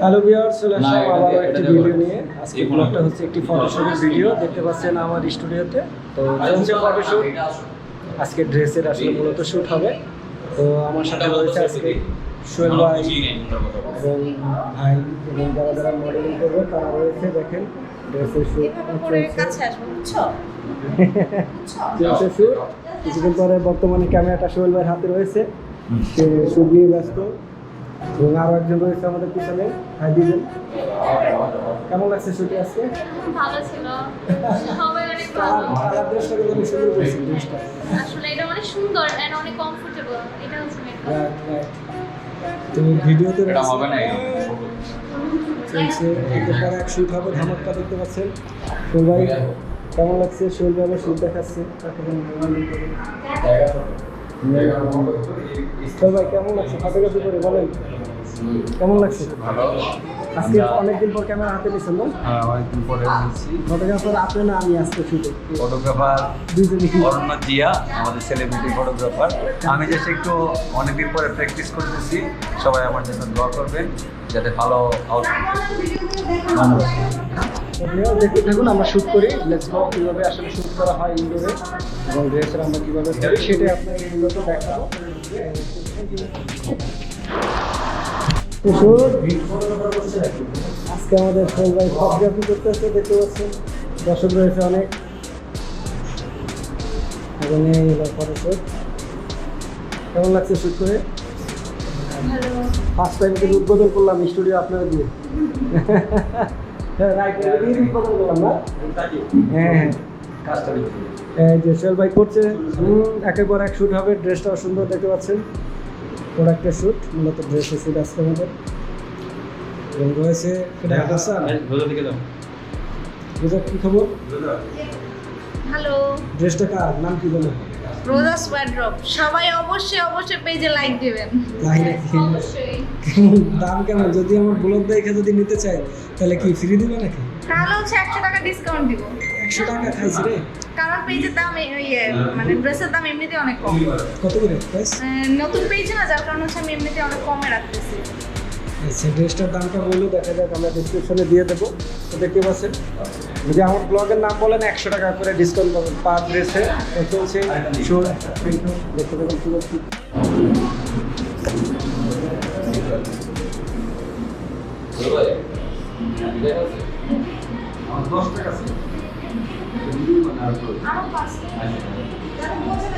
Hello viewers চলে আসলাম আবারও একটি ভিডিও নিয়ে। আজকে ব্লগটা হচ্ছে একটি ফটোশুটের ভিডিও দেখতে পাচ্ছেন আমার স্টুডিওতে তো চলছে ফটোশুট আজকে ড্রেসের আসলে মূলত শ্যুট হবে। তো আমার সাথে রয়েছে আজকে সোহেল ভাই এবং ভাই এবং যারা যারা মডেলিং করবে তারা রয়েছে দেখেন ড্রেসের শ্যুট চলছে। শ্যুট কিছুদিন পরে বর্তমানে ক্যামেরাটা সোহেল ভাইয়ের হাতে রয়েছে। সে শ্যুট নিয়ে ব্যস্ত। এবং আরও একজন রয়েছে আমাদের পিছনে। হাই দিবেন কেমন লাগছে শুটে আজকে? ভালো ছিল। সবাই অনেক ভালো। কালার ড্রেসটা কিন্তু অনেক সুন্দর করেছে ড্রেসটা আসলে এটা অনেক সুন্দর এন্ড অনেক কমফোর্টেবল এটা হচ্ছে main কথা। রাইট রাইট তুমি ভিডিওতে এটা হবে না চলছে এরপর এক শুট হবে ধামাক্কা দেখতে পাচ্ছেন। সোহেল ভাই কেমন লাগছে? শুট দেখাচ্ছে। তাকে ভাই কেমন লাগছে? ফটোগ্রাফি করে বলেন। কেমন লাগছে? আজকে অনেকদিন পর ক্যামেরা হাতে নিয়েছেন না? হ্যাঁ অনেকদিন পরে নিচ্ছি ফটোগ্রাফার আপনি না আমি আজকে শুটে ফটোগ্রাফার দুজনে অরণ্য জিয়া আমাদের সেলিব্রিটি ফটোগ্রাফার আমি জাস্ট একটু অনেকদিন পরে প্র্যাকটিস করতেছি। সবাই আমার জন্য দোয়া করবেন যাতে ভালো আউটপুট থাকুন আমরা শ্যুট করি। লেটস গো কীভাবে আসলে শ্যুট করা হয় ইনডোরে এবং ড্রেসের আমরা কীভাবে করি সেটাই আপনাকে মূলত দেখাবো। আজকে আমাদের সোহেল ভাই ফটোগ্রাফি করতেছে দেখতে পাচ্ছেন? দর্শক রয়েছে অনেক। এবং এই হলো ফটোশ্যুট কেমন লাগছে শ্যুট করে? ফার্স্ট টাইম কিন্তু উদ্বোধন করলাম স্টুডিও আপনারা দিয়ে। হ্যাঁ উদ্বোধন করলাম না? হ্যাঁ হ্যাঁ। যে সোহেল ভাই করছে একের পর এক শ্যুট হবে ড্রেসটাও সুন্দর দেখতে পাচ্ছেন। প্রোডাক্টের শ্যুট মূলত ড্রেসের শ্যুট আজকে আমাদের এবং রয়েছে এটা হাসান বুঝা কি খবর? হ্যালো। ড্রেসটা কার? নাম কি বলো? রোজাস ওয়ার্ড্রপ সবাই অবশ্যই অবশ্যই পেজে লাইক দিবেন। তাই নাকি অবশ্যই। দাম কেমন? যদি আমার ব্লগ দেখে যদি নিতে চাই তাহলে কি ফ্রি দিবে নাকি? তাহলে হচ্ছে একশো টাকা ডিসকাউন্ট দিব। একশো টাকা খাইছি রে। কারণ পেজের দাম ইয়ে মানে ড্রেসের দাম এমনিতে অনেক কম। কত করে প্রাইস নতুন পেজ না যার কারণে হচ্ছে আমি এমনিতে অনেক কমে রাখতেছি। আচ্ছা ড্রেসটার দামটা বলল দেখা যাক আমরা ডিসক্রিপশনে দিয়ে দেবো। তো দেখতে পাচ্ছেন যদি আমার ব্লগের নাম বলেন একশো টাকা করে ডিসকাউন্ট পাবেন পার ড্রেসে। চলছে শোর দেখতে পাবেন কি। বলছি আমার বোঝে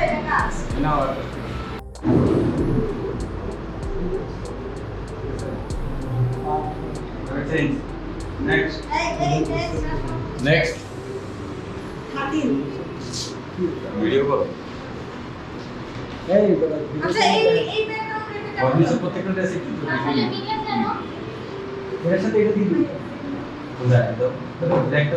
next খাদিম। ভিডিও করো আচ্ছা এই এই ব্যাকগ্রাউন্ড প্রত্যেকটা ড্রেসে কেন এর সাথে এটা দিয়ে দিবি কোথায় একদম একটা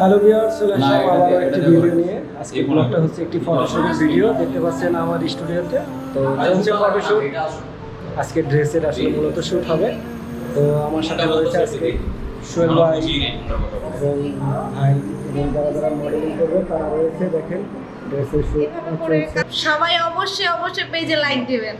হ্যালো ভিউয়ার্স চলে আসলাম আবারও একটি ভিডিও নিয়ে। আজকে ব্লগটা হচ্ছে একটি ফটোশুটের ভিডিও দেখতে পাচ্ছেন আমার স্টুডিওতে তো চলছে ফটোশুট আজকে ড্রেসের আসলে মূলত শ্যুট হবে। তো আমার সাথে রয়েছে আজকে সোহেল ভাই এবং ভাই এবং যারা যারা মডেলিং করবে তারা রয়েছে দেখেন ড্রেসের সবাই অবশ্যই অবশ্যই পেজে লাইক দিবেন।